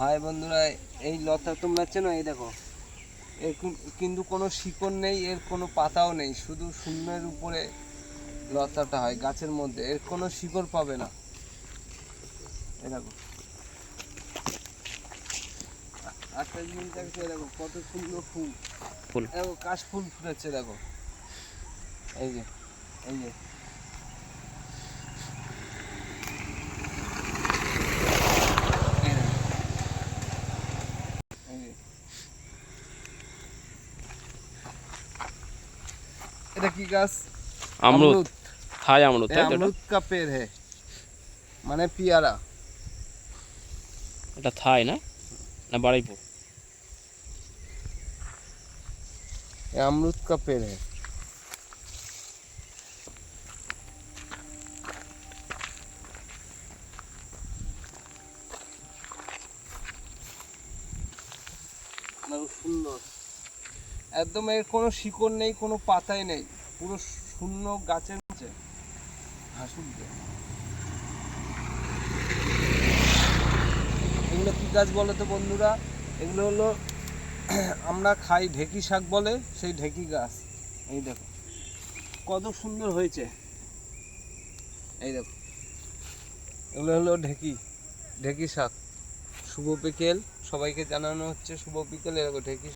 High বন্ধুরা এই লতা তোমরা চেনো? এই দেখো। এর কিন্তু কোনো শিকড় নেই এর কোনো পাতাও নেই শুধু শূন্যের উপরে লতাটা হয় গাছের মধ্যে। এর কোনো শিকড় পাবে না। এই দেখো। আ- একটা জিনিস দেখছ দেখো কত সুন্দর ফুল। ফুল। দেখো কাশ ফুল ফুটেছে দেখো। এই যে এই যে। এটা কি গাছ अमरूद थाई अमरूद ये তাই তো এটা? अमरूद का पेड़ है মানে পিয়ারা এটা থাই না না বাড়াইপুর ये अमरूद का पेड़ है মানে সুন্দর একদম এর কোনো শিকড় নেই, কোনো পাতাই নেই, পুরো শূন্য গাছের নিচে। দিয়ে। এগুলো কি গাছ বলো তো বন্ধুরা? এগুলো হলো, আমরা খাই ঢেকি শাক বলে, সেই ঢেকি গাছ। এই দেখো, কত সুন্দর হয়েছে। এই দেখো, এগুলো হলো ঢেকি ঢেকি শাক। শুভ বিকেল, সবাইকে জানানো হচ্ছে শুভ বিকেল, এরকম ঢেকি